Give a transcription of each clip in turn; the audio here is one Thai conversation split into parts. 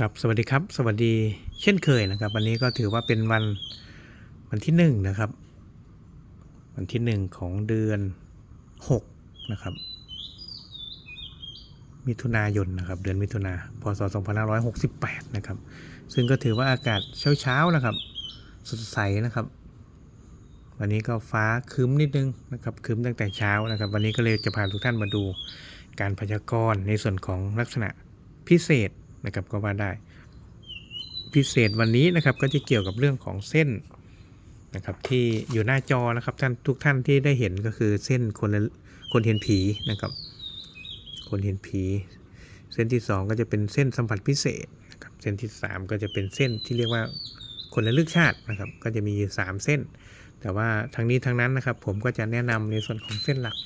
ครับสวัสดีครับ สวัสดีเช่นเคยนะครับ วันนี้ก็ถือว่าเป็นวันวันที่หนึ่งนะครับ วันที่หนึ่งของเดือนหกนะครับ มิถุนายนนะครับ เดือนมิถุนาพศ2568 นะครับ ซึ่งก็ถือว่าอากาศเช้าๆนะครับ สดใสนะครับ วันนี้ก็ฟ้าครึ้มนิดนึงนะครับครึ้มตั้งแต่เช้านะครับ วันนี้ก็เลยจะพาทุกท่านมาดูการพยากรณ์ในส่วนของลักษณะพิเศษ นะครับก็ว่าได้ พิเศษวันนี้นะครับก็จะเกี่ยวกับเรื่องของเส้นนะครับที่อยู่หน้าจอนะครับท่านทุกท่านที่ได้เห็นก็คือเส้นคนคนเห็นผีนะครับ คนเห็นผี เส้นที่ 2 ก็จะเป็นเส้นสัมผัสพิเศษนะครับเส้นที่ 3 ก็จะเป็นเส้นที่เรียกว่าคนละลึกชาตินะครับ ก็จะมีอยู่3เส้น แต่ว่าทั้งนี้ทั้งนั้นนะครับ ผมก็จะแนะนำในส่วนของเส้นหลัก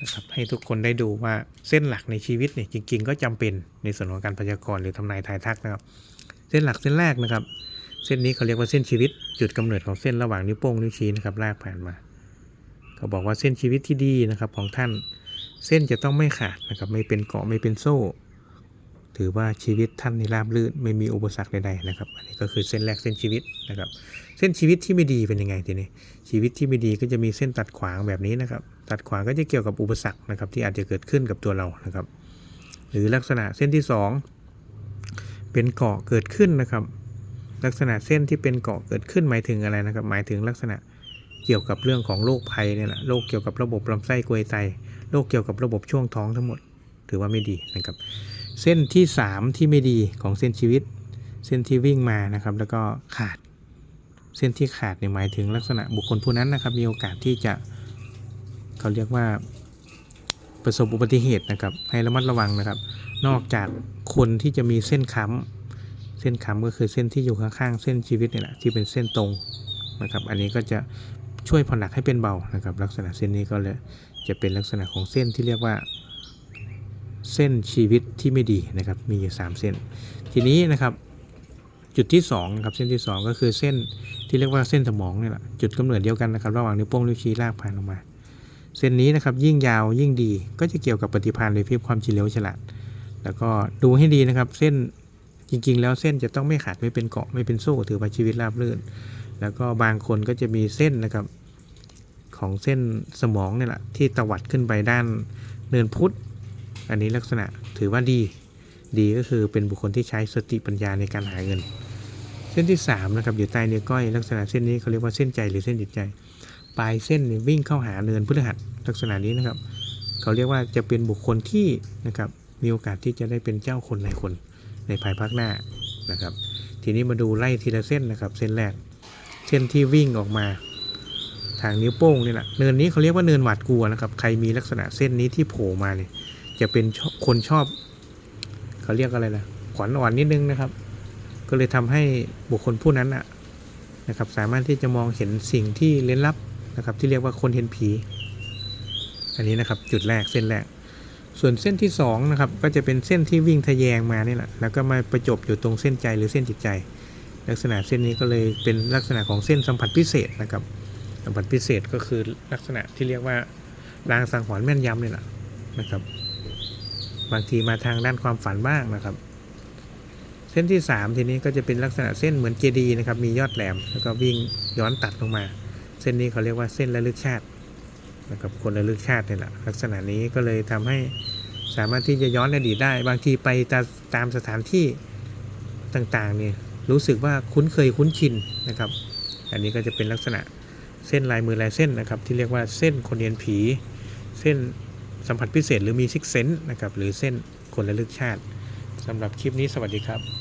นะครับให้ทุกคนได้ดูว่าเส้นหลักในชีวิตเนี่ยจริง ๆ ก็จำเป็นในส่วนของการพยากรณ์หรือทำนายทายทักนะครับ เส้นหลักเส้นแรกนะครับ เส้นนี้เขาเรียกว่าเส้นชีวิต จุดกำเนิดของเส้นระหว่างนิ้วโป้งนิ้วชี้นะครับลากผ่านมาเขาบอกว่าเส้นชีวิตที่ดีนะครับของท่าน เส้นจะต้องไม่ขาดนะครับไม่เป็นเกาะไม่เป็นโซ่ ถือว่าชีวิตท่านนี่ราบรื่นไม่มีอุปสรรคใดๆนะครับ อันนี้ก็คือเส้นแรกเส้นชีวิตนะครับ เส้นชีวิตที่ไม่ดีเป็นยังไงทีนี้ชีวิตที่ไม่ดีก็จะมีเส้นตัดขวางแบบนี้นะครับ ตัดขวางก็จะเกี่ยวกับอุปสรรคนะครับ ที่อาจจะเกิดขึ้นกับตัวเรานะครับ หรือลักษณะเส้นที่สองเป็นเกาะเกิดขึ้นนะครับ ลักษณะเส้นที่เป็นเกาะเกิดขึ้นหมายถึงอะไรนะครับ หมายถึงลักษณะเกี่ยวกับเรื่องของโรคภัยเนี่ยแหละโรคเกี่ยวกับระบบลำไส้กลวยไตโรคเกี่ยวกับระบบช่วงท้องทั้งหมด ถือว่าไม่ดีนะครับ เส้นที่ 3 ที่ไม่ดีของเส้นชีวิต เส้นที่วิ่งมานะครับ แล้วก็ขาด เส้นที่ขาดเนี่ยหมายถึงลักษณะบุคคลผู้นั้นนะครับ มีโอกาสที่จะเขาเรียกว่าประสบอุบัติเหตุนะครับ ให้ระมัดระวังนะครับ นอกจากคนที่จะมีเส้นค้ำเส้นค้ำก็คือเส้นที่อยู่ข้างๆเส้นชีวิตเนี่ยแหละที่เป็นเส้นตรงนะครับ อันนี้ก็จะช่วยผ่อนหนักให้เป็นเบานะครับ ลักษณะเส้นนี้ก็เลยจะเป็นลักษณะของเส้นที่เรียกว่า เส้นชีวิตที่ไม่ดีนะครับ มีอยู่ 3 เส้น ทีนี้นะครับ จุดที่2นะครับเส้นที่ 2 ก็คือเส้นที่เรียกว่าเส้นสมองนี่แหละจุดกำเนิดเดียวกันนะครับ ระหว่างนิ้วโป้งนิ้วชี้ลากผ่านลงมา เส้นนี้นะครับยิ่งยาวยิ่งดีก็จะเกี่ยวกับปฏิภาณหรือเพียบความเฉลียวฉลาด แล้วก็ดูให้ดีนะครับ เส้นจริง ๆ แล้วเส้นจะต้องไม่ขาดไม่เป็นเกาะไม่เป็นโซ่ถือว่าชีวิตราบรื่น แล้วก็บางคนก็จะมีเส้นนะครับของเส้นสมองนี่แหละที่ตวัดขึ้นไปด้านเนินพุทธ อันนี้ลักษณะถือว่าดี ดีก็คือเป็นบุคคลที่ใช้สติปัญญาในการหาเงิน เส้นที่3นะครับอยู่ใต้นิ้วก้อยลักษณะเส้นนี้เขาเรียกว่าเส้นใจหรือเส้นจิตใจ ปลายเส้นนี่วิ่งเข้าหาเนินพฤหัสลักษณะนี้นะครับ เขาเรียกว่าจะเป็นบุคคลที่นะครับมีโอกาสที่จะได้เป็นเจ้าคนในคนในภายภาคหน้านะครับ ทีนี้มาดูไล่ทีละเส้นนะครับ เส้นแรก เส้นที่วิ่งออกมาทางนิ้วโป้งนี่แหละเนินนี้เขาเรียกว่าเนินหวาดกลัวนะครับ ใครมีลักษณะเส้นนี้ที่โผล่มาเนี่ย จะเป็นคนชอบเขาเรียกอะไรนะขวัญอ่อนนิดนึงนะครับ ก็เลยทำให้บุคคลผู้นั้นนะนะครับ สามารถที่จะมองเห็นสิ่งที่เล้นลับนะครับ ที่เรียกว่าคนเห็นผี อันนี้นะครับจุดแรกเส้นแรก ส่วนเส้นที่สองนะครับก็จะเป็นเส้นที่วิ่งทะแยงมานี่แหละแล้วก็มาประจบอยู่ตรงเส้นใจหรือเส้นจิตใจ ลักษณะเส้นนี้ก็เลยเป็นลักษณะของเส้นสัมผัสพิเศษนะครับ สัมผัสพิเศษก็คือลักษณะที่เรียกว่าลางสังหรณ์แม่นยำนี่แหละนะครับ บางทีมาทางด้านความฝันบ้างนะครับ เส้นที่ 3 ทีนี้ก็จะเป็นลักษณะเส้นเหมือนเจดีนะครับ มียอดแหลม แล้วก็วิ่งย้อนตัดลงมา เส้นนี้เขาเรียกว่าเส้นระลึกชาตินะครับคนระลึกชาตินี่แหละลักษณะนี้ก็เลยทำให้สามารถที่จะย้อนอดีตได้ บางทีไปตาตามสถานที่ต่างๆเนี่ยรู้สึกว่าคุ้นเคยคุ้นชินนะครับ อันนี้ก็จะเป็นลักษณะเส้นลายมือลายเส้นนะครับ ที่เรียกว่าเส้นคนเรียนผี เส้น สัมผัสพิเศษหรือมีซิกเซนต์นะครับหรือเส้นคนระลึกชาติสำหรับคลิปนี้สวัสดีครับ